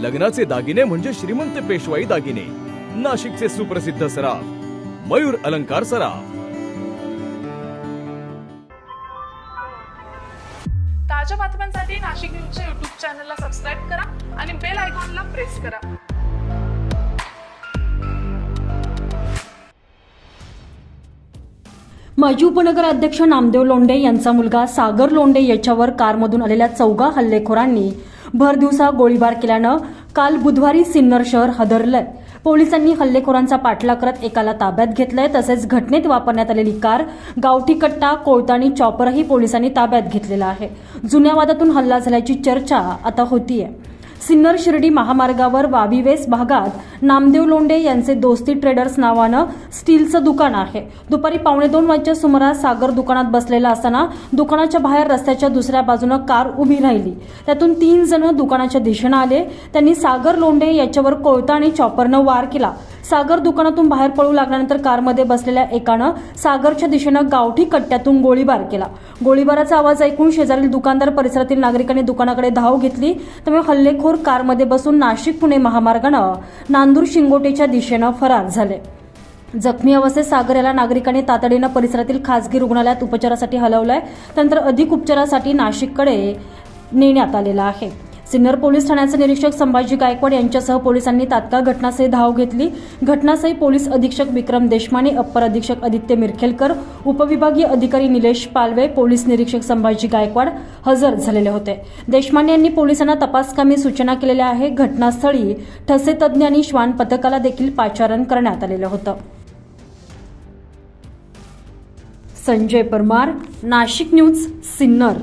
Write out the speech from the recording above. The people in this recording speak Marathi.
लग्नाचे दागिने म्हणजे श्रीमंत पेशवाई दागिने. नाशिकचे सुप्रसिद्ध सराफ मयूर अलंकार सराफ. ताज्या बातम्यांसाठी नाशिक न्यूजच्या युट्यूब चॅनलला सबस्क्राईब करा आणि बेल आयकॉनला प्रेस करा. माजी उपनगर अध्यक्ष नामदेव लोंढे यांचा मुलगा सागर लोंढे याच्यावर कारमधून आलेल्या चौघा हल्लेखोरांनी भरदिवसा गोळीबार केल्यानं काल बुधवारी सिन्नर शहर हदरलंय. पोलिसांनी हल्लेखोरांचा पाठलाग करत एकाला ताब्यात घेतलंय तसेच घटनेत वापरण्यात आलेली कार गावठी कट्टा कोळतानी चॉपरही पोलिसांनी ताब्यात घेतलेला आहे. जुन्या वादातून हल्ला झाल्याची चर्चा आता होतीये. सिन्नर शिर्डी महामार्गावर वावीवेस भागात नामदेव लोंडे यांचे दोस्ती ट्रेडर्स नावानं स्टीलचं दुकान आहे. दुपारी पावणे दोन वाजच्या सुमारास सागर दुकानात बसलेला असताना दुकानाच्या बाहेर रस्त्याच्या दुसऱ्या बाजूनं कार उभी राहिली. त्यातून तीन जण दुकानाच्या दिशेनं आले. त्यांनी सागर लोंडे याच्यावर कोळता आणि चॉपरनं वार केला. सागर दुकानातून बाहेर पळू लागल्यानंतर कारमध्ये बसलेल्या एकानं सागरच्या दिशेनं गावठी कट्ट्यातून गोळीबार केला. गोळीबाराचा आवाज ऐकून शेजारील दुकानदार परिसरातील नागरिकांनी दुकानाकडे धाव घेतली. त्यामुळे हल्लेखोर कारमध्ये बसून नाशिक पुणे महामार्गानं नांदूर शिंगोटेच्या दिशेनं फरार झाले. जखमी अवस्थेत सागर याला नागरिकांनी तातडीनं परिसरातील खासगी रुग्णालयात उपचारासाठी हलवलंय. त्यानंतर अधिक उपचारासाठी नाशिककडे नेण्यात आलेला आहे. सिन्नर पोलीस ठाण्याचे निरीक्षक संभाजी गायकवाड यांच्यासह पोलिसांनी तात्काळ घटनास्थळी धाव घेतली. घटनास्थळी पोलीस अधीक्षक विक्रम देशमाने अप्पर अधीक्षक आदित्य मिरखेलकर उपविभागीय अधिकारी निलेश पालवे पोलीस निरीक्षक संभाजी गायकवाड हजर झालेले होते. देशमाने यांनी पोलिसांना तपासकामी सूचना केलेल्या आहे. घटनास्थळी ठसे तज्ज्ञ आणि श्वान पथकाला देखील पाचारण करण्यात आलेलं होतं. संजय परमार नाशिक न्यूज सिन्नर.